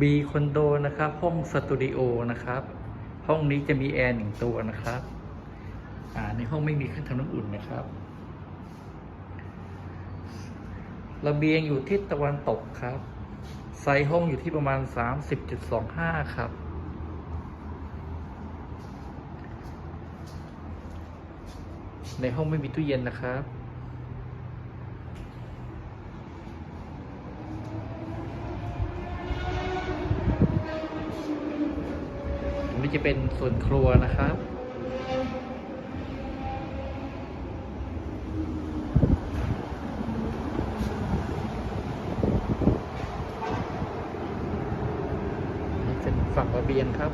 B คอนโดนะครับ ห้องสตูดิโอนะครับ ห้องนี้จะมีแอร์หนึ่งตัวนะครับ อ่าในห้องไม่มีเครื่องทำน้ำอุ่นนะครับระเบียงอยู่ทิศตะวันตกครับ ไซส์ห้องอยู่ที่ประมาณ 30.25 ครับ ในห้องไม่มีตู้เย็นนะครับ นี้จะเป็นส่วนครัวนะครับนี่เป็นฝั่งระเบียงครับ